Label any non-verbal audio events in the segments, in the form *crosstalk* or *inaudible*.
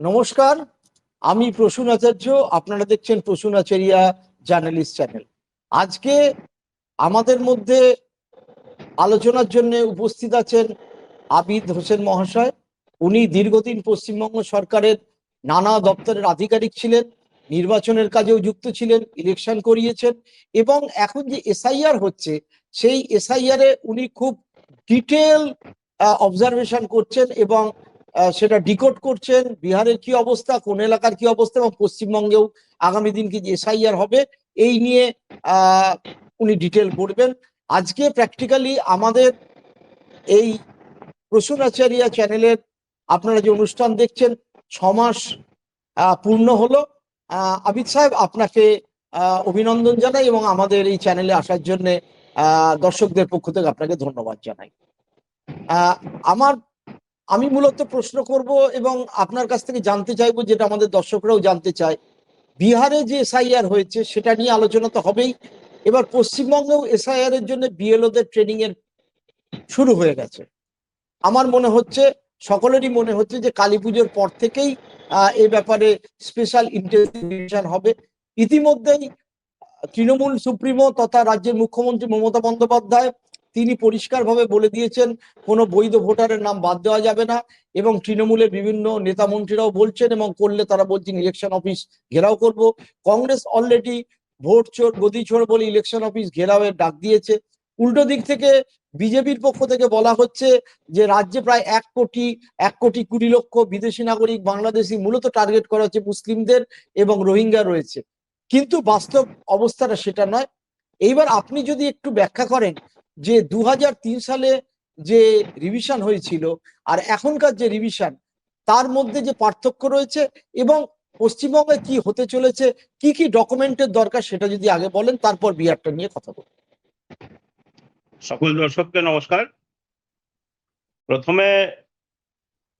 নমস্কার, আমি প্রসূন আচার্য, আপনারা দেখছেন প্রসূন আচারিয়া জার্নালিস্ট চ্যানেল। আজকে আমাদের মধ্যে আলোচনার জন্য উপস্থিত আছেন আবিদ হোসেন মহাশয়। উনি দীর্ঘদিন পশ্চিমবঙ্গ সরকারের নানা দপ্তরের আধিকারিক ছিলেন, নির্বাচনের কাজেও যুক্ত ছিলেন ইলেকশন করিয়েছেন এবং এখন যে এসআইআর হচ্ছে, সেই এসআইআর এ উনি খুব ডিটেল অবজারভেশন করছেন এবং সেটা ডিকোড করছেন বিহারের কি অবস্থা? কোন এলাকার কি অবস্থা? এবং পশ্চিমবঙ্গেও আগামী দিন কি এসআইআর হবে? এই নিয়ে উনি ডিটেল করবেন। আজকে প্র্যাকটিক্যালি আমাদের এই প্রসূন আচারিয়া চ্যানেলের আপনারা যে অনুষ্ঠান দেখছেন ছ মাস আহ, পূর্ণ হলো। আবিদ সাহেব আপনাকে অভিনন্দন জানাই এবং আমাদের এই চ্যানেলে আসার জন্য দর্শকদের পক্ষ থেকে আপনাকে ধন্যবাদ জানাই। আমার আমি মূলত প্রশ্ন করব এবং আপনার কাছ থেকে জানতে চাইব যেটা আমাদের দর্শকরাও জানতে চায়। বিহারে যে এসআইআর হয়েছে সেটা নিয়ে আলোচনা তো হবেই। এবার পশ্চিমবঙ্গেও এসআইআর এর জন্য বিএলওদের ট্রেনিং এর শুরু হয়ে গেছে। আমার মনে হচ্ছে, সকলেরই মনে হচ্ছে যে কালী পুজোর পর থেকেই এ ব্যাপারে স্পেশাল ইন্টারভিশন হবে। ইতিমধ্যেই, তৃণমূল সুপ্রিমো তথা রাজ্যের মুখ্যমন্ত্রী মমতা বন্দ্যোপাধ্যায় তিনি পরিষ্কারভাবে বলে দিয়েছেন, কোনো বৈধ ভোটারের নাম বাদ দেওয়া যাবে না এবং তৃণমূলের বিভিন্ন নেতা মন্ত্রীরাও বলছেন এবং করলে তারা বলছেন ইলেকশন অফিস ঘেরাও করব। কংগ্রেস অলরেডি ভোট চোর, গদি চোর বলে ইলেকশন অফিস ঘেরাওয়ের ডাক দিয়েছে। উল্টো দিক থেকে বিজেপির পক্ষ থেকে বলা হচ্ছে যে রাজ্যে প্রায় এক কোটি এক কোটি কুড়ি লক্ষ বিদেশি নাগরিক বাংলাদেশি মূলত টার্গেট করা হচ্ছে মুসলিমদের এবং রোহিঙ্গা রয়েছে। কিন্তু বাস্তব অবস্থাটা সেটা নয়। এইবার আপনি যদি একটু ব্যাখ্যা করেন যে দু হাজার তিন সালে যে রিভিশন হয়েছিল আর এখনকার যে রিভিশন তার মধ্যে যে পার্থক্য রয়েছে এবং পশ্চিমবঙ্গে কি হতে চলেছে, কি কি ডকুমেন্টের দরকার সেটা যদি আগে বলেন, তারপর বিহারটা নিয়ে কথা বলব। সকল দর্শককে নমস্কার। প্রথমে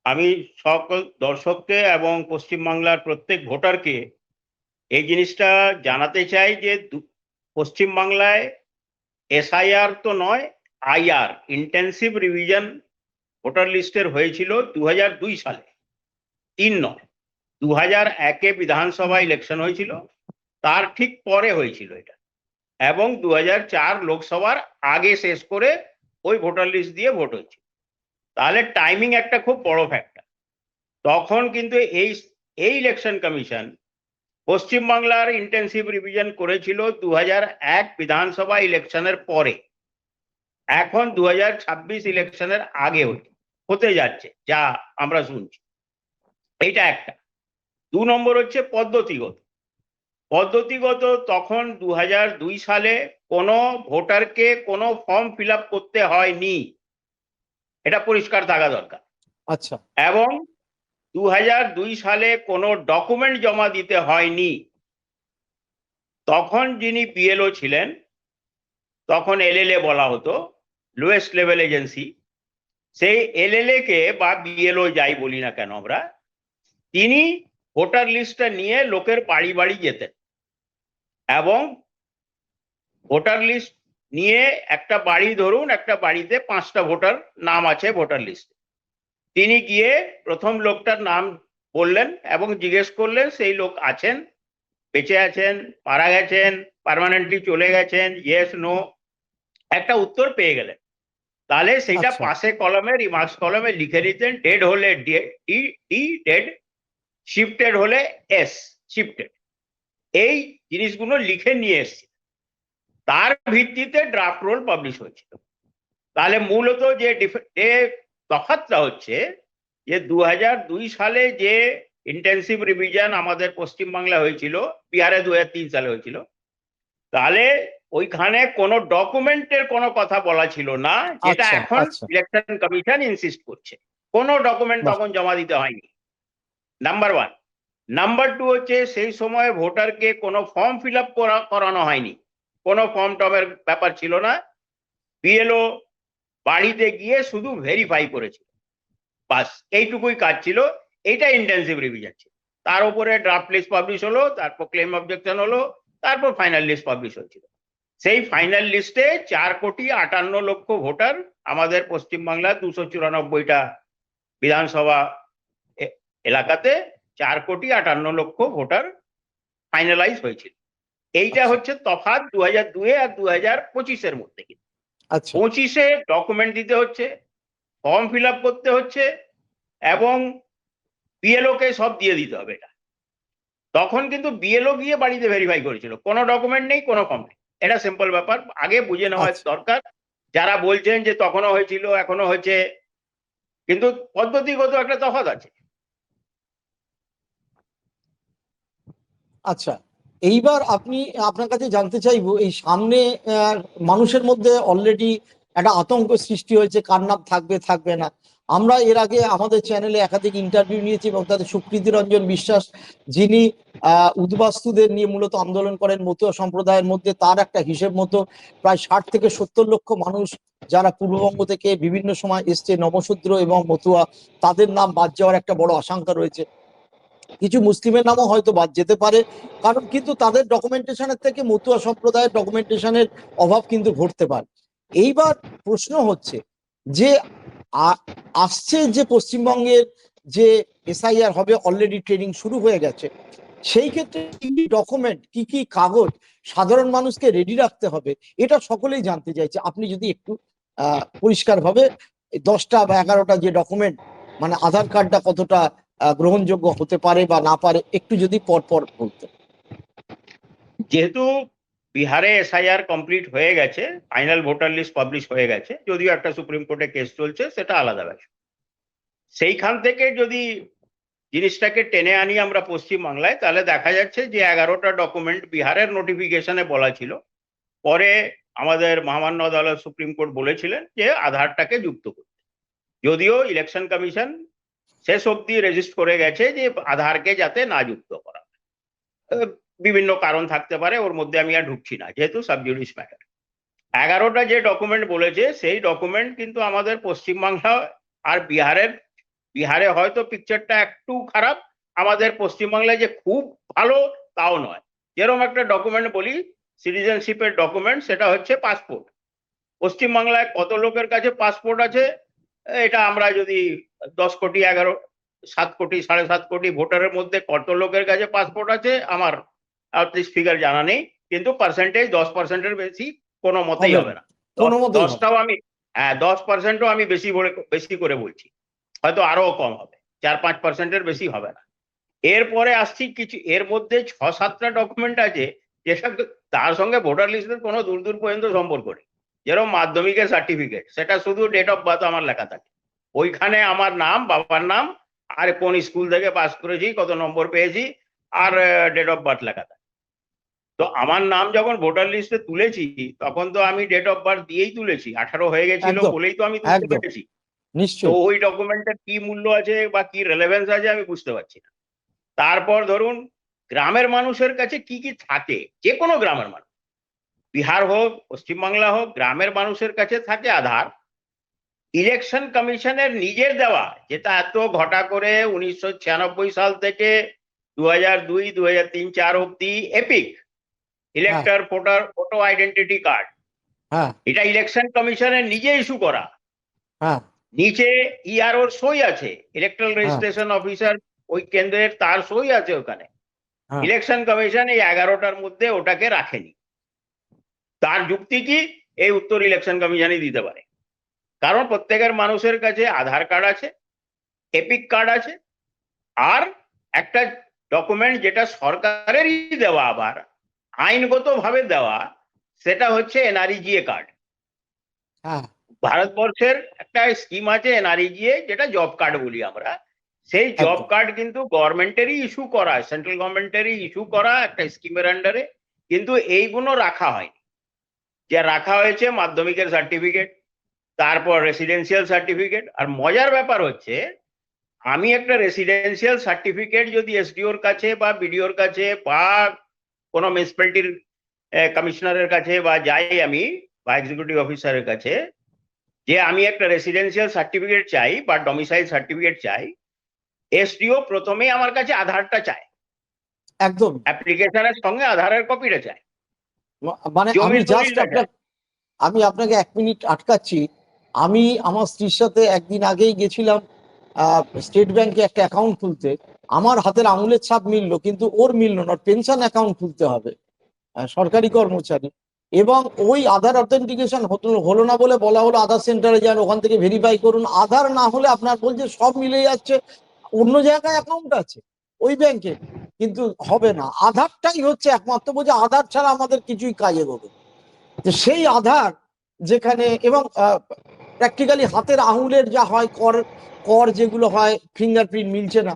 আমি সকল দর্শককে এবং পশ্চিমবাংলার প্রত্যেক ভোটারকে এই জিনিসটা জানাতে চাই যে পশ্চিমবাংলায় এসআইআর তো নয় আইআর ইন্টেন্সিভ রিভিশন ভোটার লিস্টের হয়েছিল দু দুই সালে। তিন নয় দু হাজার একে বিধানসভা ইলেকশন হয়েছিল, তার ঠিক পরে হয়েছিল এটা। এবং দু চার লোকসভার আগে শেষ করে ওই ভোটার লিস্ট দিয়ে ভোট হয়েছে। তাহলে টাইমিং একটা খুব বড় ফ্যাক্টর তখন কিন্তু এই এই ইলেকশন কমিশন পশ্চিমবাংলার ইন্টেন্সিভ রিভিশন করেছিল দু এক বিধানসভা ইলেকশনের পরে। এখন দু ছাব্বিশ ইলেকশনের আগে হতে- যাচ্ছে যা আমরা শুনছি। এটা একটা। দু নম্বর হচ্ছে পদ্ধতিগত। পদ্ধতিগত তখন দু দুই সালে কোনো ভোটারকে কোনো ফর্ম ফিল আপ করতে হয়নি। এটা পরিষ্কার থাকা দরকার। আচ্ছা। এবং দু সালে কোনো ডকুমেন্ট জমা দিতে হয়নি। তখন যিনি পিএলও ছিলেন, তখন এলএলএ বলা হতো লোয়েস্ট লেভেল এজেন্সি সেই এলএলএ কে বা বিএলও যাই বলি না কেন আমরা, তিনি ভোটার লিস্টটা নিয়ে লোকের বাড়ি বাড়ি যেতেন। এবং ভোটার লিস্ট নিয়ে একটা বাড়ি ধরুন, একটা বাড়িতে পাঁচটা ভোটার নাম আছে ভোটার লিস্টে তিনি গিয়ে প্রথম লোকটার নাম বললেন এবং জিজ্ঞেস করলেন সেই লোক আছেন? বেঁচে আছেন? মারা গেছেন? পার্মানেন্টলি চলে গেছেন? ইয়েস নো একটা উত্তর পেয়ে গেলেন। তাহলে সেটা আচ্ছা। পাশে কলমে রিমার্কস কলমে লিখে দিতেন ডেড হলে ডি ডি ডেড শিফটেড হলে এস শিফটেড এই জিনিসগুলো লিখে নিয়ে এসছে তার ভিত্তিতে ড্রাফট রোল পাবলিশ হয়েছিল। তাহলে মূলত যে তফাৎটা হচ্ছে যে দু সালে যে ইন্টেন্সিভ রিভিশন আমাদের পশ্চিমবাংলা হয়েছিল বিহারে দু সালে হয়েছিল তাহলে ওইখানে কোনো ডকুমেন্টের কোনো কথা বলা ছিল না যেটা আচ্ছা, এখন। ইলেকশন কমিশন ইনসিস্ট করছে। কোনো ডকুমেন্ট তখন জমা দিতে হয়নি। নাম্বার ওয়ান নাম্বার টু হচ্ছে সেই সময় ভোটারকে কোনো ফর্ম ফিল আপ করানো হয়নি। কোনো ফর্ম টমের ব্যাপার ছিল না। বিএলও বাড়িতে গিয়ে শুধু ভেরিফাই করেছিল। বাস এইটুকুই কাজ ছিল। এটা ইন্টেন্সিভ রিভিশন ছিল। তার উপরে ড্রাফট লিস্ট পাবলিশ হলো তারপর ক্লেম অবজেকশন হলো তারপর ফাইনাল লিস্ট পাবলিশ হয়েছিল। সেই ফাইনাল লিস্টে চার কোটি আটান্ন লক্ষ ভোটার আমাদের পশ্চিমবাংলার দুশো চুরানব্বইটা বিধানসভা এলাকাতে চার কোটি আটান্ন লক্ষ ভোটার ফাইনালাইজ হয়েছিল। এইটা আচ্ছা। হচ্ছে তফাৎ দু হাজার দুয়ে আর দু হাজার পঁচিশের মধ্যে কিন্তু। পঁচিশে ডকুমেন্ট দিতে হচ্ছে ফর্ম ফিল আপ করতে হচ্ছে এবং বিএলও কে সব দিয়ে দিতে হবে এটা। তখন কিন্তু বিএলও গিয়ে বাড়িতে ভেরিফাই করেছিল। কোনো ডকুমেন্ট নেই কোনো ফর্ম নেই। এটা সিম্পল ব্যাপার। আগে বুঝে নেওয়া আচ্ছা। দরকার। যারা বলছেন যে তখনও হয়েছিল এখনও হয়েছে কিন্তু পদ্ধতিগত একটা তফাৎ আছে। আচ্ছা। এইবার আপনি, আপনার কাছে জানতে চাইব, এই সামনে মানুষের মধ্যে অলরেডি একটা আতঙ্ক সৃষ্টি হয়েছে, কার নাম থাকবে থাকবে না। আমরা এর আগে আমাদের চ্যানেলে একাধিক ইন্টারভিউ নিয়েছি এবং তাদের সুকৃতি রঞ্জন বিশ্বাস, যিনি উদ্বাস্তুদের নিয়ে মূলত আন্দোলন করেন, মতুয়া সম্প্রদায়ের মধ্যে তার একটা হিসেব মতো প্রায় ষাট থেকে সত্তর লক্ষ মানুষ যারা পূর্ববঙ্গ থেকে বিভিন্ন সময় এসছে, নবশূদ্র এবং মতুয়া, তাদের নাম বাদ যাওয়ার একটা বড় আশঙ্কা রয়েছে। কিছু মুসলিমের নামও হয়তো বাদ যেতে পারে। কারণ কিন্তু তাদের ডকুমেন্টেশনের থেকে মতুয়া সম্প্রদায়ের ডকুমেন্টেশনের অভাব কিন্তু ঘটতে পারে। এইবার প্রশ্ন হচ্ছে যে আসছে যে পশ্চিমবঙ্গের যে এসআইআর হবে অলরেডি ট্রেনিং শুরু হয়ে গেছে, সেই ক্ষেত্রে কি কি ডকুমেন্ট কি কি কাগজ সাধারণ মানুষকে রেডি রাখতে হবে, এটা সকলেই জানতে চাইছে। আপনি যদি একটু পরিষ্কারভাবে দশটা বা এগারোটা যে ডকুমেন্ট মানে আধার কার্ডটা কতটা গ্রহণযোগ্য হতে পারে বা না পারে, একটু যদি পর পর বলতেন। যেহেতু বিহারে এসআইআর কমপ্লিট হয়ে গেছে ফাইনাল ভোটার লিস্ট পাবলিশ হয়ে গেছে, যদিও একটা সুপ্রিম কোর্টে কেস চলছে, সেটা আলাদা ব্যাপার। সেইখান থেকে যদি জিনিসটাকে টেনে আনি আমরা পশ্চিম বাংলায় তাহলে দেখা যাচ্ছে যে এগারোটা ডকুমেন্ট বিহারের নোটিফিকেশনে বলা ছিল। পরে আমাদের মহামান্য আদালত সুপ্রিম কোর্ট বলেছিলেন যে আধারটাকে যুক্ত করতে। যদিও ইলেকশন কমিশন শেষ অবধি রেজিস্ট করে গেছে যে আধারকে যাতে না যুক্ত করা বিভিন্ন কারণ থাকতে পারে, ওর মধ্যে আমি আর ঢুকছি না, যেহেতু সাবজুডিস ম্যাটার এগারোটা যে ডকুমেন্ট বলেছে, সেই ডকুমেন্ট কিন্তু আমাদের পশ্চিমবাংলা আর বিহারের, বিহারে হয়তো পিকচারটা একটু খারাপ, আমাদের পশ্চিমবাংলায় যে খুব ভালো তাও নয়। যেরকম একটা ডকুমেন্ট বলি সিটিজেনশিপের ডকুমেন্ট সেটা হচ্ছে পাসপোর্ট পশ্চিমবাংলায় কত লোকের কাছে পাসপোর্ট আছে? এটা আমরা যদি দশ কোটি এগারো সাত কোটি সাড়ে সাত কোটি ভোটারের মধ্যে কত লোকের কাছে পাসপোর্ট আছে? আমার ফিগার জানা নেই। কিন্তু পার্সেন্টেজ দশ পার্সেন্টের বেশি কোনো মতেই হবে না। কোনো মতেই হবে না। দশটাও আমি হ্যাঁ দশ পার্সেন্টও আমি বেশি বলে বেশি করে বলছি। হয়তো আরও কম হবে। চার পাঁচ পার্সেন্টের বেশি হবে না। এরপরে আসছি কিছু এর মধ্যে ছ সাতটা ডকুমেন্ট আছে যেসব তার সঙ্গে ভোটার লিস্টের কোনো দূর দূর পর্যন্ত সম্পর্ক নেই। যেরকম মাধ্যমিকের সার্টিফিকেট সেটা শুধু ডেট অফ বার্থ আমার লেখা থাকে। ওইখানে আমার নাম বাবার নাম আর কোন স্কুল থেকে পাস করেছি কত নম্বর পেয়েছি আর ডেট অফ বার্থ লেখা থাকে। তো আমার নাম যখন ভোটার লিস্টে তুলেছি তখন তো আমি ডেট অফ বার্থ দিয়েই তুলেছি। আঠারো হয়ে গেছিল বলেই তো আমি তুলতে পেরেছি। তো ওই ডকুমেন্টের কি মূল্য আছে বা কি রেলেভেন্স আছে আমি বুঝতে পারছি না। তারপর ধরুন গ্রামের মানুষের কাছে কি কি থাকে? যে কোনো গ্রামের মানুষ। বিহার হোক পশ্চিমবাংলা হোক গ্রামের মানুষের কাছে থাকে আধার। ইলেকশন কমিশনের নিজের দেওয়া যেটা এত ঘটা করে উনিশশো ছিয়ানব্বই সাল থেকে দু হাজার দুই দু হাজার তিন চার অব্দি EPIC elector voter photo identity card হ্যাঁ। এটা ইলেকশন কমিশনের নিজে ইস্যু করা। হ্যাঁ। নিচে ইআরওর সই আছে ইলেকট্রাল রেজিস্ট্রেশন অফিসার ওই কেন্দ্রের তার সই আছে ওখানে। হ্যাঁ। ইলেকশন কমিশন এই এগারোটার মধ্যে ওটাকে রাখেনি। তার যুক্তি কি? এই উত্তর ইলেকশন কমিশনই দিতে পারে। কারণ প্রত্যেকের মানুষের কাছে আধার কার্ড আছে এপিক কার্ড আছে আর একটা ডকুমেন্ট যেটা সরকারেরই দেওয়া আবার আইনগতভাবে দেওয়া সেটা হচ্ছে এনআরইজিএ কার্ড হ্যাঁ। ভারতবর্ষের একটা স্কিম আছে এনআরইজিএ যেটা জব কার্ড বলি আমরা। সেই জব কার্ড কিন্তু গভর্নমেন্টেরই ইস্যু করা সেন্ট্রাল গভর্নমেন্টেরই ইস্যু করা একটা স্কিমের আন্ডারে কিন্তু এইগুলো রাখা হয়নি। যে রাখা হয়েছে মাধ্যমিকের সার্টিফিকেট তারপর রেসিডেন্সিয়াল সার্টিফিকেট আর মজার ব্যাপার হচ্ছে আমি একটা রেসিডেন্সিয়াল সার্টিফিকেট যদি এসডিওর কাছে বা বিডিওর কাছে বা কোনো মিউনিসিপ্যালিটির কমিশনারের কাছে বা যাই আমি বা এক্সিকিউটিভ অফিসারের কাছে যে আমি একটা রেসিডেন্সিয়াল সার্টিফিকেট চাই বা ডমিসাইল সার্টিফিকেট চাই এসডিও প্রথমেই আমার কাছে আধারটা চায়। একদম। অ্যাপ্লিকেশনের সঙ্গে আধারের কপিটা চায়। মানে আমি জাস্ট আমি আপনাকে এক মিনিট আটকাচ্ছি। আমি আমার স্ত্রীর সাথে একদিন আগেই গেছিলাম স্টেট ব্যাংকে একটা অ্যাকাউন্ট খুলতে। আমার হাতের আঙুলের ছাপ মিললো কিন্তু ওর মিললো না। পেনশন অ্যাকাউন্ট খুলতে হবে সরকারি কর্মচারী। এবং ওই আধার অথেন্টিকেশন হলো না বলে বলা হলো আধার সেন্টারে যান ওখান থেকে ভেরিফাই করুন। আধার না হলে আপনার বলছে সব মিলে যাচ্ছে। অন্য জায়গায় অ্যাকাউন্ট আছে। ওই ব্যাংকে। কিন্তু হবে না। আধারটাই হচ্ছে একমাত্র বলছে আধার ছাড়া আমাদের কিছুই কাজে হবে তো সেই আধার যেখানে এবং প্র্যাকটিক্যালি হাতের আঙুলের যা হয়, কর কর যেগুলো হয় ফিঙ্গারপ্রিন্ট মিলছে না।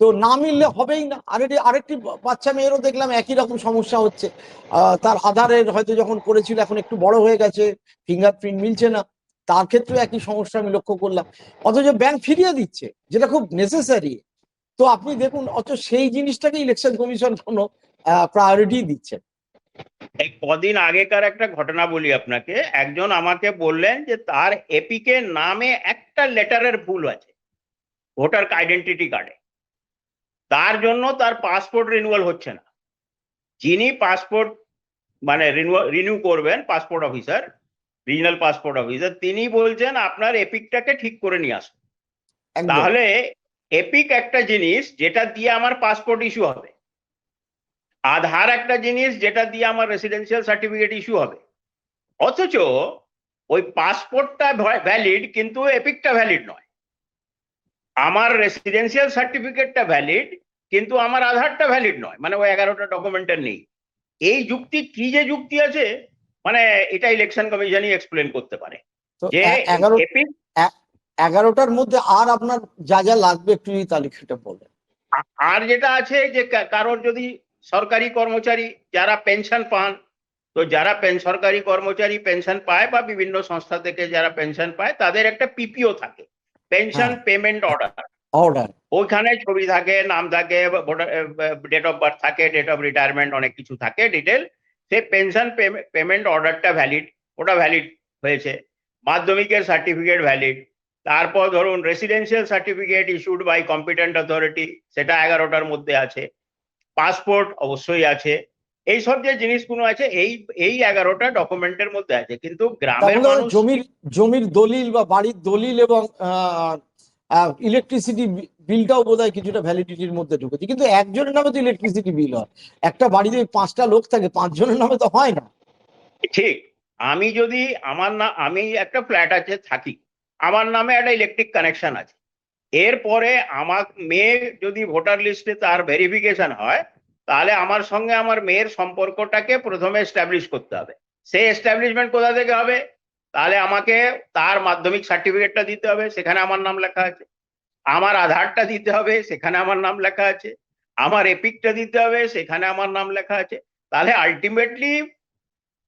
তো না মিললে হবেই না। আরেকটি আরেকটি বাচ্চা মেয়েরও দেখলাম একই রকম সমস্যা হচ্ছে। তার আধারের হয়তো যখন করেছিল, এখন একটু বড় হয়ে গেছে ফিঙ্গারপ্রিন্ট মিলছে না। তার ক্ষেত্রে একই সমস্যা আমি লক্ষ্য করলাম। অথচ ব্যাংক ফিরিয়ে দিচ্ছে, যেটা খুব নেসেসারি তো আপনি দেখুন অথচ সেই জিনিসটাকে ইলেকশন কমিশন কোনো প্রায়োরিটি দিচ্ছে। এই কদিন আগেকার একটা ঘটনা বলি আপনাকে। একজন আমাকে বললেন যে তার এপিকে নামে একটা লেটারের ভুল আছে ভোটার আইডেন্টিটি কার্ডে তার জন্য তার পাসপোর্ট রিনিউয়াল হচ্ছে না। যিনি পাসপোর্ট মানে রিনিউ করবেন passport officer regional passport officer তিনি বলছেন আপনার এপিকটাকে ঠিক করে নিয়ে আসুন। তাহলে এপিক একটা জিনিস যেটা দিয়ে আমার পাসপোর্ট ইস্যু হবে। আধার একটা জিনিস যেটা দিয়ে আমার রেসিডেন্সিয়াল সার্টিফিকেট ইস্যু হবে। অথচ ওই পাসপোর্টটা ভ্যালিড কিন্তু এপিকটা ভ্যালিড নয়। আমার রেসিডেন্সিয়াল সার্টিফিকেটটা ভ্যালিড কিন্তু আমার আধারটা ভ্যালিড নয়। মানে ওই এগারোটা ডকুমেন্টের নেই। এই যুক্তি কি যে যুক্তি আছে মানে এটা ইলেকশন কমিশনই এক্সপ্লেন করতে পারে। যে এপিক এগারোটার মধ্যে আর আপনার যা যা লাগবে একটু যদি তালিকাটা বলেন। আর যেটা আছে যে কারোর যদি সরকারি কর্মচারী যারা পেনশন পান তো যারা সরকারি কর্মচারী পেনশন পায় বা বিভিন্ন সংস্থা থেকে যারা পেনশন পায় তাদের একটা পিপিও থাকে পেনশন হ্যাঁ। Payment order. অর্ডার। ওইখানে ছবি থাকে নাম থাকে ডেট অফ বার্থ থাকে ডেট অফ রিটায়ারমেন্ট অনেক কিছু থাকে ডিটেল। সেই পেনশন পেমেন্ট অর্ডারটা ভ্যালিড ওটা ভ্যালিড হয়েছে। মাধ্যমিকের সার্টিফিকেট ভ্যালিড তারপর ধরুন residential certificate issued by competent authority সেটা এগারোটার মধ্যে আছে। পাসপোর্ট অবশ্যই আছে। এই সব যে জিনিসগুলো আছে এই এই এগারোটা ডকুমেন্টের মধ্যে আছে। কিন্তু গ্রামের জমির জমির দলিল বা বাড়ির দলিল এবং ইলেকট্রিসিটি বিলটাও বোধহয় কিছুটা ভ্যালিডিটির মধ্যে ঢুকেছে। কিন্তু একজনের নামে তো ইলেকট্রিসিটি বিল হয়। একটা বাড়িতে পাঁচটা লোক থাকে পাঁচজনের নামে তো হয় না। ঠিক। আমি যদি আমার না আমি একটা ফ্ল্যাট আছে থাকি। আমার নামে একটা ইলেকট্রিক কানেকশন আছে। এরপরে আমার মেয়ে যদি ভোটার লিস্টে তার ভেরিফিকেশন হয়, তাহলে আমার সঙ্গে আমার মেয়ের সম্পর্কটাকে প্রথমে এস্টাবলিশ করতে হবে। সেই এস্টাবলিশমেন্ট কোথা থেকে হবে? তাহলে আমাকে তার মাধ্যমিক সার্টিফিকেটটা দিতে হবে, সেখানে আমার নাম লেখা আছে। আমার আধারটা দিতে হবে, সেখানে আমার নাম লেখা আছে। আমার এপিকটা দিতে হবে, সেখানে আমার নাম লেখা আছে। তাহলে আলটিমেটলি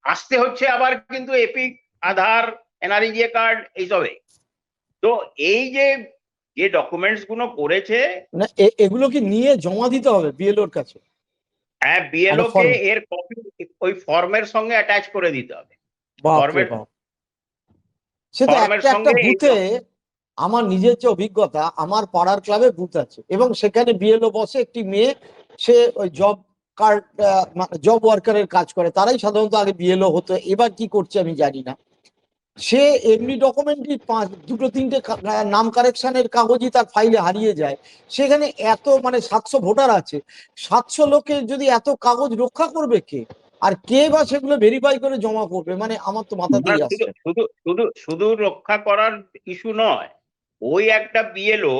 আসতে হচ্ছে আবার কিন্তু এপিক, আধার এনআরইজিএ কার্ড এইসবে। তো এই যে যে ডকুমেন্টসগুলো করেছে না এ- এগুলো কি নিয়ে জমা দিতে হবে বিএলওর কাছে? হ্যাঁ বিএলও কে এর কপি ওই ফর্মের সঙ্গে অ্যাটাচ করে দিতে হবে। বাপরে Format- সে তো একটা একটা বুথে আমার নিজের যে অভিজ্ঞতা আমার পাড়ার ক্লাবে বুথ আছে এবং সেখানে বিএলও বসে একটি মেয়ে সে ওই জব কার্ড জব ওয়ার্কারের কাজ করে। তারাই সাধারণত আগে বিএলও হতো। এবার কি করছে আমি জানি না। সে এমনি ডকুমেন্টই পাঁচ দুটো তিনটে নাম কারেকশনের কাগজই তার ফাইলে হারিয়ে যায়। সেখানে এত মানে সাতশো ভোটার আছে। সাতশো লোকে যদি এত কাগজ রক্ষা করবে কে? আর কে বা সেগুলো ভেরিফাই করে জমা করবে? মানে আমার তো মাথা না, আসছে। শুধু শুধু শুধু শুধু রক্ষা করার ইস্যু নয়। ওই একটা বিএলও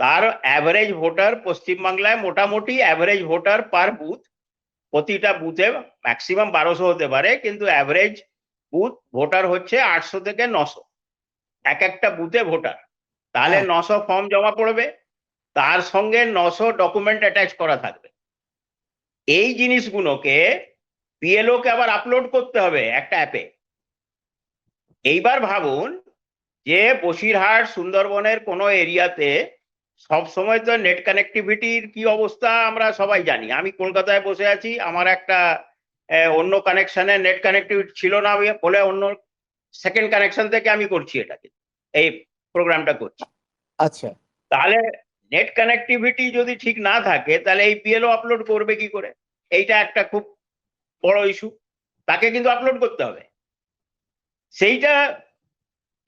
তার অ্যাভারেজ ভোটার পশ্চিমবাংলায় মোটামুটি অ্যাভারেজ ভোটার পার বুথ প্রতিটা বুথে ম্যাক্সিমাম বারোশো হতে পারে। কিন্তু অ্যাভারেজ বুথ ভোটার হচ্ছে আটশো থেকে নশো। এক একটা বুথে ভোটার। তাহলে হ্যাঁ। নশো ফর্ম জমা পড়বে তার সঙ্গে নশো ডকুমেন্ট অ্যাটাচ করা থাকবে। এই জিনিসগুলোকে বিএলও কে আবার আপলোড করতে হবে একটা অ্যাপে এইবার ভাবুন যে বসিরহাট সুন্দরবনের কোনো এরিয়াতে সব সময় তো নেট কানেক্টিভিটির কি অবস্থা আমরা সবাই জানি। আমি কলকাতায় বসে আছি আমার একটা অন্য কানেকশানে নেট কানেক্টিভিটি ছিল না বলে অন্য সেকেন্ড কানেকশন থেকে আমি করছি এটাকে। এই প্রোগ্রামটা করছি। আচ্ছা। তাহলে নেট কানেক্টিভিটি যদি ঠিক না থাকে তাহলে এই পিএলও আপলোড করবে কি করে? এইটা একটা খুব বড় ইস্যু তাকে কিন্তু আপলোড করতে হবে। সেইটা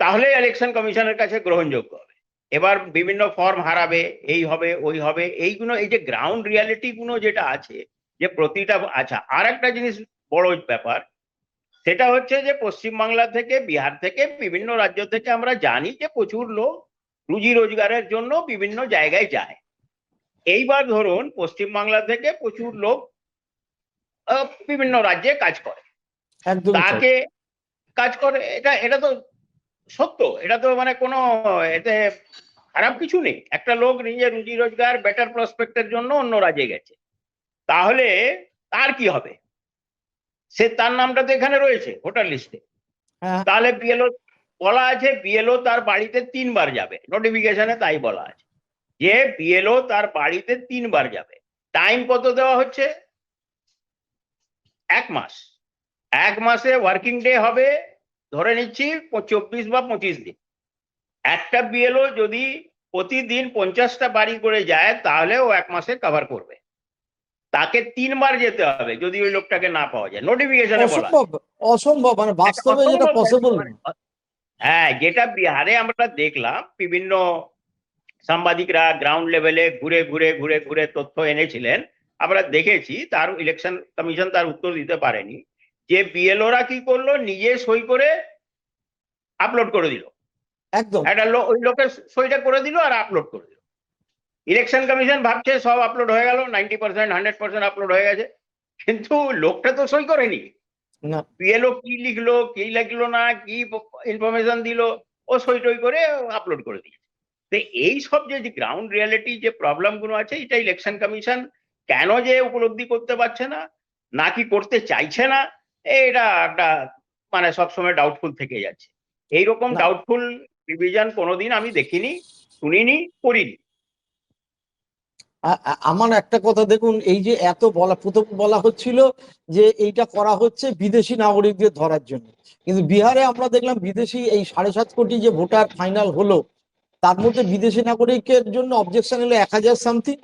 তাহলে ইলেকশন কমিশনের কাছে গ্রহণযোগ্য হবে। এবার বিভিন্ন ফর্ম হারাবে এই হবে ওই হবে এইগুলো এই যে গ্রাউন্ড রিয়ালিটি গুলো যেটা আছে যে প্রতিটা আচ্ছা আর একটা জিনিস বড় ব্যাপার সেটা হচ্ছে যে পশ্চিমবাংলা থেকে বিহার থেকে বিভিন্ন রাজ্য থেকে আমরা জানি যে প্রচুর লোক রুজি রোজগারের জন্য বিভিন্ন জায়গায় যায়। এইবার ধরুন পশ্চিমবাংলা থেকে প্রচুর লোক আহ, বিভিন্ন রাজ্যে কাজ করে। তাকে কাজ করে এটা এটা তো সত্য এটা তো মানে কোনো এতে খারাপ কিছু নেই। একটা লোক নিজের রুজি রোজগার বেটার প্রসপেক্টের জন্য অন্য রাজ্যে গেছে। তাহলে তার কি হবে? সে তার নামটা তো এখানে রয়েছে ভোটার লিস্টে। হ্যাঁ। তাহলে বিএলও বলা আছে বিএলও তার বাড়িতে তিনবার যাবে। নোটিফিকেশনে তাই বলা আছে। যে বিএলও তার বাড়িতে তিনবার যাবে। টাইম কত দেওয়া হচ্ছে? এক মাস। এক মাসে ওয়ার্কিং ডে হবে ধরে নিচ্ছি চব্বিশ বা পঁচিশ দিন। একটা বিএলও যদি প্রতিদিন পঞ্চাশটা বাড়ি করে যায় তাহলে ও এক মাসে কভার করবে। তাকে তিনবার যেতে হবে যদি ওই লোকটাকে না পাওয়া যায়। নোটিফিকেশনে অসম্ভব অসম্ভব মানে বাস্তবে যেটা পসিবল মানে, হ্যাঁ যেটা বিহারে আমরা দেখলাম বিভিন্ন সাংবাদিকরা গ্রাউন্ড লেভেলে ঘুরে ঘুরে ঘুরে ঘুরে তথ্য এনেছিলেন। আমরা দেখেছি তার ইলেকশন কমিশন তার উত্তর দিতে পারেনি। যে বিএলওরা কি করল? নিজে সই করে আপলোড করে দিল। একদম। একটা লোক ওই লোকের সইটা করে দিল আর আপলোড করে দিল। ইলেকশন কমিশন ভাবছে সব আপলোড হয়ে গেল ninety percent hundred percent upload হয়ে গেছে। কিন্তু লোকটা তো সই করেনি। পিএলও কি লিখলো কি লিখলো না কি ইনফরমেশন দিল ও সই টই করে আপলোড করে দিয়েছে। তো এই সব যে গ্রাউন্ড রিয়ালিটি যে প্রবলেমগুলো আছে এটা ইলেকশন কমিশন কেন যে উপলব্ধি করতে পারছে না নাকি করতে চাইছে না এটা একটা মানে সবসময় ডাউটফুল থেকে যাচ্ছে। এইরকম ডাউটফুল রিভিশন কোনোদিন আমি দেখিনি শুনিনি করিনি। আমার একটা কথা দেখুন, এই যে এত বলা, প্রথম বলা হচ্ছিল যে এইটা করা হচ্ছে বিদেশি নাগরিকদের ধরার জন্য। কিন্তু বিহারে আমরা দেখলাম বিদেশি এই সাড়ে সাত কোটি যে ভোটার ফাইনাল হলো, তার মধ্যে বিদেশি নাগরিকের জন্য অবজেকশন এলো এক হাজার সামথিং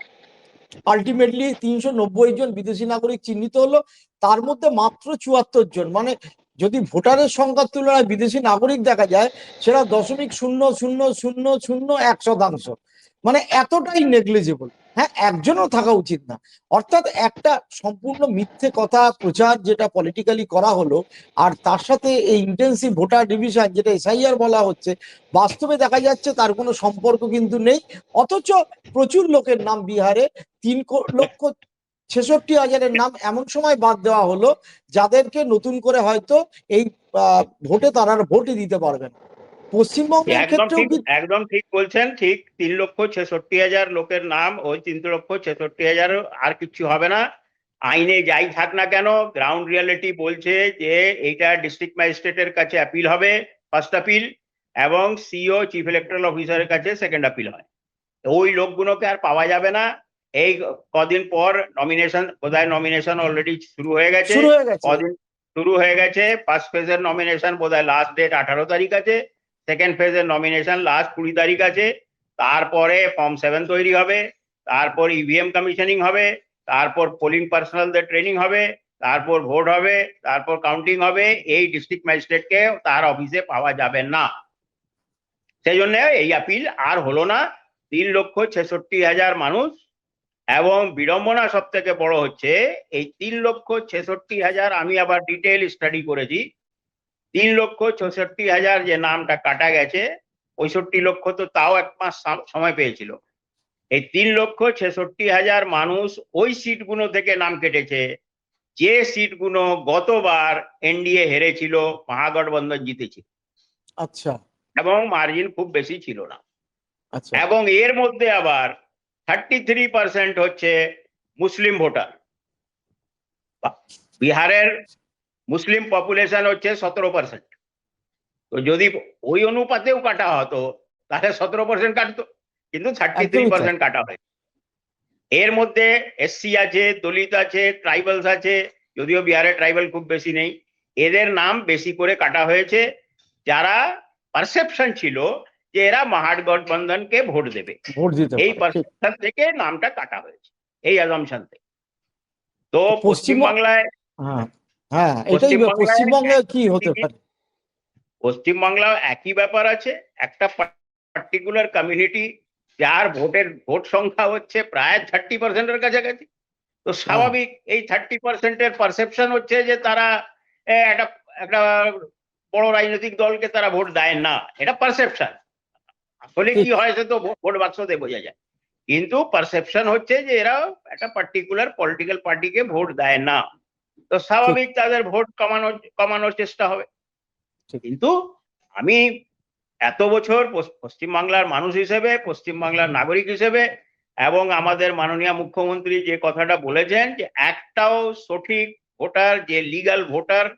আলটিমেটলি তিনশো নব্বই জন বিদেশি নাগরিক চিহ্নিত হলো, তার মধ্যে মাত্র চুয়াত্তর জন। মানে যদি ভোটারের সংখ্যার তুলনায় বিদেশি নাগরিক দেখা যায়, সেটা দশমিক শূন্য শূন্য শূন্য শূন্য এক শতাংশ। মানে এতটাই নেগলিজেবল হ্যাঁ একজনও থাকা উচিত না। অর্থাৎ একটা সম্পূর্ণ মিথ্যে কথা প্রচার যেটা পলিটিক্যালি করা হলো, আর তার সাথে এই ইন্টেন্সিভ ভোটার ডিভিশন যেটা এসআইআর বলা হচ্ছে, বাস্তবে দেখা যাচ্ছে তার কোনো সম্পর্ক কিন্তু নেই। অথচ প্রচুর লোকের নাম বিহারে, তিন লক্ষ ছেষট্টি হাজারের নাম এমন সময় বাদ দেওয়া হলো, যাদেরকে নতুন করে হয়তো এই ভোটে তারা ভোটই দিতে পারবেন পশ্চিমবঙ্গের একদম ক্ষেত্রেও ঠিক একদম ঠিক বলছেন ঠিক তিন লক্ষ ছেষট্টি হাজার লোকের নাম ওই তিন লক্ষ ছেষট্টি হাজার আর কিছু হবে না। আইনে যাই থাক না কেন গ্রাউন্ড রিয়ালিটি বলছে যে এইটা ডিস্ট্রিক্ট ম্যাজিস্ট্রেটের কাছে অ্যাপিল হবে ফার্স্ট অ্যাপিল এবং সিও চিফ ইলেকট্রাল অফিসারের কাছে সেকেন্ড অ্যাপিল হয়। ওই লোকগুলোকে আর পাওয়া যাবে না। এই কদিন পর নমিনেশন বোধহয় নমিনেশন অলরেডি শুরু হয়ে গেছে? শুরু হয়ে গেছে। কদিন শুরু হয়ে গেছে ফার্স্ট ফেজের নমিনেশন বোধহয় লাস্ট ডেট আঠারো তারিখ আছে। সেকেন্ড ফেজের নমিনেশন লাস্ট কুড়ি তারিখ আছে। তারপরে ফর্ম সেভেন তৈরি হবে, তারপর ইভিএম কমিশনিং হবে, তারপর পোলিং পার্সোনালদের ট্রেনিং হবে, তারপর ভোট হবে, তারপর কাউন্টিং হবে, এই ডিস্ট্রিক্ট ম্যাজিস্ট্রেটকে তার অফিসে পাওয়া যাবে না। সেই জন্য এই আপিল আর হলো না। তিন লক্ষ ছেষট্টি হাজার মানুষ এবং বিড়ম্বনা সব থেকে বড় হচ্ছে, এই তিন লক্ষ ছেষট্টি হাজার আমি আবার ডিটেল স্টাডি করেছি। তিন লক্ষ ছেষট্টি হাজার যে নামটা কাটা গেছে পঁয়ষট্টি লক্ষ তো তাও এক মাস সময় পেয়েছিল। এই তিন লক্ষ ছেষট্টি হাজার মানুষ ওই সিটগুলো থেকে নাম কেটেছে যে সিটগুলো গতবার এনডিএ হেরেছিল মহাগঠবন্ধন জিতেছিল আচ্ছা। এবং মার্জিন খুব বেশি ছিল না। আচ্ছা। এবং এর মধ্যে আবার থার্টি থ্রি পার্সেন্ট হচ্ছে মুসলিম ভোটার। বিহারের মুসলিম পপুলেশন হচ্ছে সতেরো পার্সেন্ট তো যদি ওই অনুপাতেও কাটা হতো তাহলে সতেরো পার্সেন্ট কাটতো কিন্তু থার্টি থ্রি পার্সেন্ট কাটা হয় এর মধ্যে এসসি আছে দলিত আছে ট্রাইবালস আছে যদিও বিহারে ট্রাইবাল খুব বেশি নেই। এদের নাম বেশি করে কাটা হয়েছে যারা পারসেপশন ছিল যে এরা মহাগঠবন্ধনকে ভোট দেবে। ভোট দিতে এই পারসেপশন থেকে নামটা কাটা হয়েছে এই অ্যাজামশন থেকে তো পশ্চিমবাংলায় হ্যাঁ হ্যাঁ এটাই পশ্চিমবঙ্গে কি হতে পারে? পশ্চিমবাংলা একই ব্যাপার আছে একটা পার্টিকুলার কমিউনিটি যার ভোটের ভোট সংখ্যা হচ্ছে প্রায় থার্টি পার্সেন্টের কাছাকাছি। তো স্বাভাবিক এই থার্টি পার্সেন্টের পারসেপশন হচ্ছে যে তারা একটা একটা বড় রাজনৈতিক দলকে তারা ভোট দেয় না এটা পারসেপশন আসলে কি হয় সে তো ভোট বাক্সতে বোঝা যায়। কিন্তু পারসেপশন হচ্ছে যে এরা একটা পার্টিকুলার পলিটিক্যাল পার্টিকে ভোট দেয় না। তো স্বাভাবিক তাদের ভোট কমানোর কমানোর চেষ্টা হবে। কিন্তু আমি এত বছর পশ্চিমবাংলার মানুষ হিসেবে পশ্চিমবাংলার নাগরিক হিসেবে এবং আমাদের মাননীয় মুখ্যমন্ত্রী যে কথাটা বলেছেন যে একটাও সঠিক ভোটার যে লিগাল ভোটার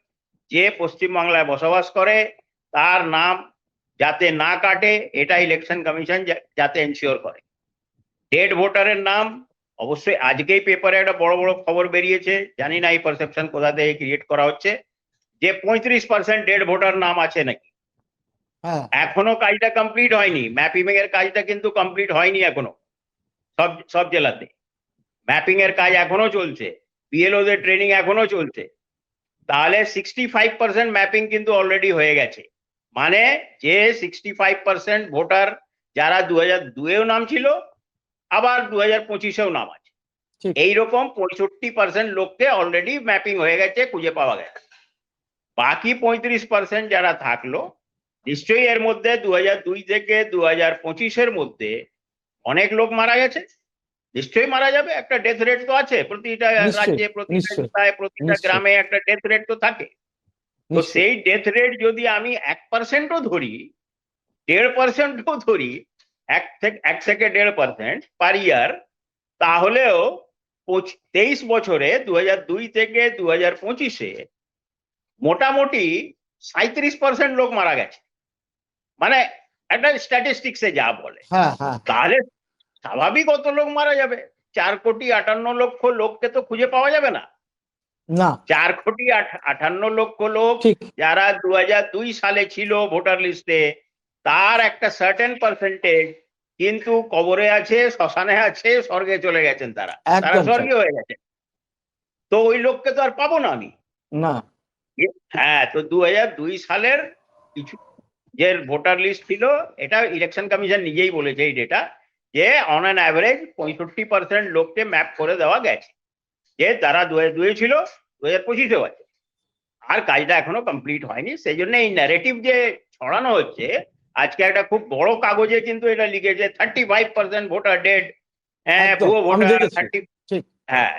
যে পশ্চিমবাংলায় বসবাস করে তার নাম যাতে না কাটে এটা ইলেকশন কমিশন যাতে এনশিওর করে। ডেড ভোটারের নাম অবশ্যই আজকেই পেপারে একটা বড় বড় খবর বেরিয়েছে। জানি না এই পারসেপশন কোথা থেকে ক্রিয়েট করা হচ্ছে। যে পঁয়ত্রিশ পার্সেন্ট ডেড ভোটার নাম আছে নাকি? হ্যাঁ। এখনও কাজটা কমপ্লিট হয়নি। ম্যাপিং এর কাজটা কিন্তু কমপ্লিট হয়নি এখনও। সব সব জেলাতে। ম্যাপিং এর কাজ এখনও চলছে। বিএলও দের ট্রেনিং এখনও চলছে। তাহলে সিক্সটি ফাইভ পার্সেন্ট ম্যাপিং কিন্তু অলরেডি হয়ে গেছে। মানে যে সিক্সটি ফাইভ পার্সেন্ট ভোটার যারা দু হাজার দুয়েও নাম ছিল আবার দু হাজার পঁচিশেও নাম আছে। এইরকম পঁয়ষট্টি পার্সেন্ট লোককে অলরেডি ম্যাপিং হয়ে গেছে খুঁজে পাওয়া গেছে। বাকি পঁয়ত্রিশ পার্সেন্ট যারা থাকল নিশ্চয়ই এর মধ্যে দু হাজার দুই থেকে দু হাজার পঁচিশের মধ্যে অনেক লোক মারা গেছে। নিশ্চয়ই মারা যাবে একটা ডেথ রেট তো আছে প্রতিটা রাজ্যে প্রতিটা জেলায় প্রতিটা গ্রামে একটা ডেথ রেট তো থাকে। তো সেই ডেথ রেট যদি আমি এক পার্সেন্টও ধরি দেড় পার্সেন্টও ধরি এক থেকে এক থেকে দেড় পার্সেন্ট পার ইয়ার তাহলেও তেইশ বছরে দু দুই থেকে দু হাজার পঁচিশে মোটামুটি সাঁত্রিশ পার্সেন্ট লোক মারা গেছে। মানে একটা স্ট্যাটিস্টিক্সে যা বলে। হ্যাঁ হ্যাঁ তাহলে স্বাভাবিক কত লোক মারা যাবে। চার কোটি আটান্ন লক্ষ লোককে তো খুঁজে পাওয়া যাবে না। না। চার কোটি আটান্ন লক্ষ লোক যারা দু দুই সালে ছিল ভোটার লিস্টে তার একটা সার্টেন পার্সেন্টেজ কিন্তু কবরে আছে শ্মশানে আছে স্বর্গে চলে গেছেন তারা। তারা স্বর্গে হয়ে গেছে তো ওই লোককে তো আর পাবো না আমি। না। হ্যাঁ তো দু দুই সালের কিছু যে ভোটার লিস্ট ছিল এটা ইলেকশন কমিশন নিজেই বলেছে এই ডেটা যে অন অ্যান অ্যাভারেজ পঁয়ষট্টি পার্সেন্ট লোককে ম্যাপ করে দেওয়া গেছে। যে তারা দু হাজার দুয়ে ছিল দু হাজার পঁচিশেও আছে আর কাজটা এখনও কমপ্লিট হয়নি। সেই জন্য এই ন্যারেটিভ যে ছড়ানো হচ্ছে আজকে একটা খুব বড় কাগজে কিন্তু এটা লিখেছে thirty five percent voter dead হ্যাঁ ভুয়ো ভোটার থার্টি হ্যাঁ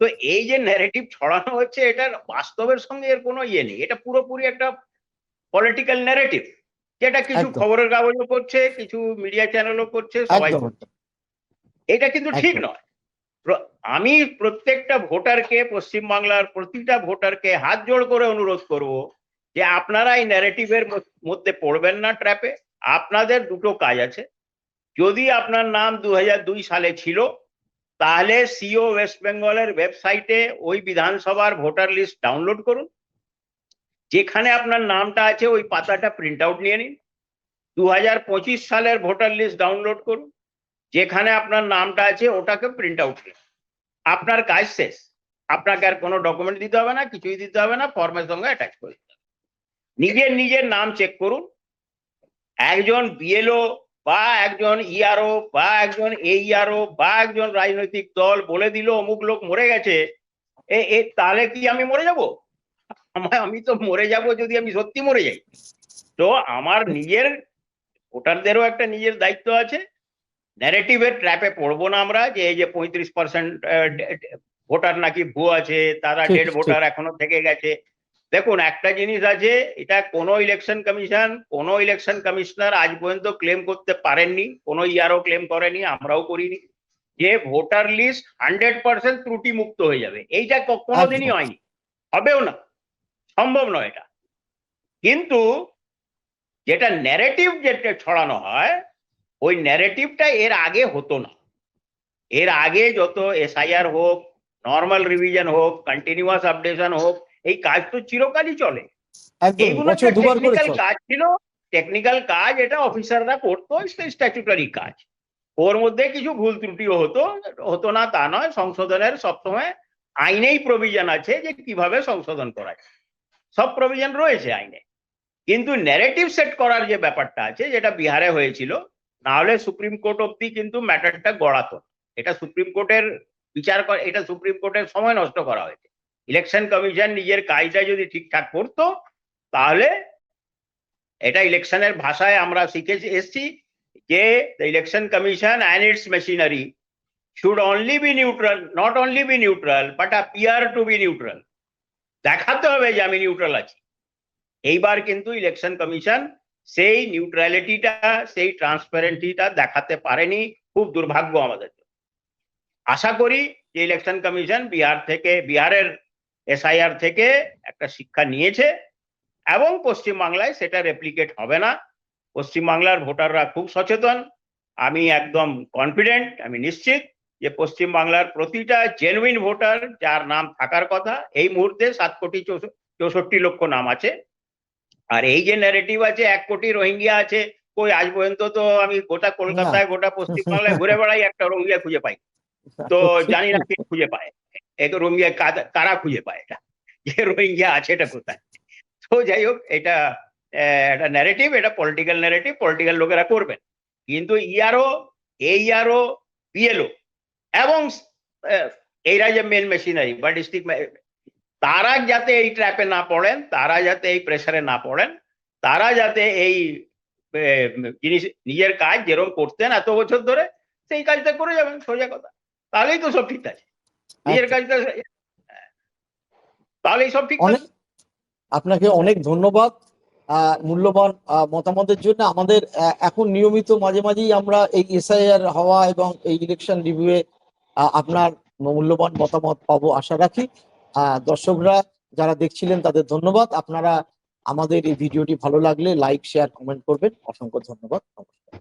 তো এই যে ন্যারেটিভ ছড়ানো হচ্ছে এটার বাস্তবের সঙ্গে এর কোনো ইয়ে নেই এটা পুরোপুরি একটা পলিটিক্যাল ন্যারেটিভ যেটা কিছু খবরের কাগজও করছে কিছু মিডিয়া চ্যানেলও করছে সবাই এটা কিন্তু ঠিক নয়। আমি প্রত্যেকটা ভোটারকে পশ্চিমবাংলার প্রতিটা ভোটারকে হাত জোড় করে অনুরোধ করব যে আপনারা এই ন্যারেটিভের মধ্যে পড়বেন না ট্র্যাপে আপনাদের দুটো কাজ আছে। যদি আপনার নাম দু সালে ছিল, তাহলে সিও ওয়েস্ট বেঙ্গলের ওয়েবসাইটে ওই বিধানসভার ভোটার লিস্ট ডাউনলোড করুন। যেখানে আপনার নামটা আছে, ওই পাতাটা প্রিন্ট আউট নিয়ে নিন। দু হাজার পঁচিশ সালের ভোটার লিস্ট ডাউনলোড করুন। যেখানে আপনার নামটা আছে, ওটাকে প্রিন্ট আউট নিন। আপনার কাজ শেষ। আপনাকে আর কোনো ডকুমেন্ট দিতে হবে না, কিছুই দিতে হবে না ফর্মের সঙ্গে অ্যাটাচ করে। নিজের নিজের নাম চেক করুন। একজন বিএলও বা একজন ইআরও বা একজন এইআরও বা একজন রাজনৈতিক দল বলে দিল অমুক লোক মরে গেছে এ এ তাহলে কি আমি মরে যাব? আমার আমি তো মরে যাব যদি আমি সত্যি মরে যাই। তো আমার নিজের ভোটারদেরও একটা নিজের দায়িত্ব আছে। ন্যারেটিভের ট্র্যাপে পড়ব না আমরা যে এই যে পঁয়ত্রিশ পার্সেন্ট ভোটার নাকি ভুয়ো আছে তারা ডেড ভোটার এখনও থেকে গেছে। দেখুন একটা জিনিস আছে এটা কোনো ইলেকশন কমিশন কোনো ইলেকশন কমিশনার আজ পর্যন্ত ক্লেম করতে পারেননি কোনো ইয়ারও ক্লেম করেনি আমরাও করিনি। যে ভোটার লিস্ট হান্ড্রেড পার্সেন্ট ত্রুটি মুক্ত হয়ে যাবে এইটা কোনোদিনই হয়নি। হবেও না সম্ভব নয় এটা। কিন্তু যেটা ন্যারেটিভ যেটা ছড়ানো হয় ওই ন্যারেটিভটা এর আগে হতো না। এর আগে যত এসআইআর হোক নর্মাল রিভিশন হোক কন্টিনিউয়াস আপডেশন হোক এই কাজ তো চিরকালই চলে। এইগুলো টেকনিক্যাল কাজ ছিল টেকনিক্যাল কাজ এটা অফিসাররা করতো স্ট্যাচুটারি কাজ। ওর মধ্যে কিছু ভুল ত্রুটিও হতো হতো না তা নয় সংশোধনের সবসময় আইনেই প্রভিজন আছে যে কীভাবে সংশোধন করা যায় সব প্রভিজন রয়েছে আইনে। কিন্তু ন্যারেটিভ সেট করার যে ব্যাপারটা আছে যেটা বিহারে হয়েছিল না হলে সুপ্রিম কোর্ট অব্দি কিন্তু ম্যাটারটা গড়াতো। এটা সুপ্রিম কোর্টের বিচার করে এটা সুপ্রিম কোর্টের সময় নষ্ট করা হয়েছে। ইলেকশন কমিশন নিজের কাজটা যদি ঠিকঠাক করতো, তাহলে এটা ইলেকশনের ভাষায় আমরা শিখে এসছি যে election commission and its machinery should only be neutral not only be neutral but appear to be neutral দেখাতে হবে যে আমি নিউট্রাল আছি এইবার কিন্তু ইলেকশন কমিশন সেই নিউট্রালিটিটা সেই ট্রান্সপারেন্টিটা দেখাতে পারেনি, খুব দুর্ভাগ্য আমাদের। আশা করি যে ইলেকশন কমিশন বিহার থেকে, বিহারের এসআইআর থেকে একটা শিক্ষা নিয়েছে এবং পশ্চিমবাংলায় সেটা রেপ্লিকেট হবে না। পশ্চিমবাংলার ভোটাররা খুব সচেতন। আমি একদম কনফিডেন্ট আমি নিশ্চিত যে পশ্চিমবাংলার প্রতিটা জেনুইন ভোটার যার নাম থাকার কথা এই মুহূর্তে সাত কোটি চৌষট্টি লক্ষ নাম আছে। আর এই যে ন্যারেটিভ আছে এক কোটি রোহিঙ্গিয়া আছে কই আজ পর্যন্ত তো আমি গোটা কলকাতায় গোটা পশ্চিমবাংলায় ঘুরে বেড়াই একটা রোহিঙ্গিয়া খুঁজে পাই। তো *laughs* জানি না কে খুঁজে পায়। এত রোহিঙ্গিয়া কাদ- কারা খুঁজে পায় এটা? যে রোহিঙ্গিয়া আছে এটা কোথায়? তো যাই হোক, এটা একটা ন্যারেটিভ এটা পলিটিক্যাল ন্যারেটিভ পলিটিক্যাল লোকেরা করবেন। কিন্তু ইয়ারও, এই ইয়ারও বিএলও এবং এইরা যে মেন মেশিনারি বা ডিস্ট্রিক্ট তারা যাতে এই ট্র্যাপে না পড়েন, তারা যাতে এই প্রেসারে না পড়েন, তারা যাতে এই জিনিস, নিজের কাজ যেরকম করতেন এত বছর ধরে, সেই কাজটা করে যাবেন, সোজা কথা। তাহলেই তো সব ঠিক আছে। নিজের আচ্ছা। কাজটা তাহলেই সব ঠিক আপনাকে অনেক ধন্যবাদ। মূল্যবান মতামতের জন্য আমাদের এখন নিয়মিত মাঝে মাঝেই আমরা এই এসআইআর হওয়া এবং এই ইলেকশন রিভিউয়ে আপনার মূল্যবান মতামত পাবো আশা রাখি। আহ, দর্শকরা যারা দেখছিলেন তাদের ধন্যবাদ। আপনারা আমাদের এই ভিডিওটি ভালো লাগলে লাইক শেয়ার কমেন্ট করবেন। অসংখ্য ধন্যবাদ। নমস্কার।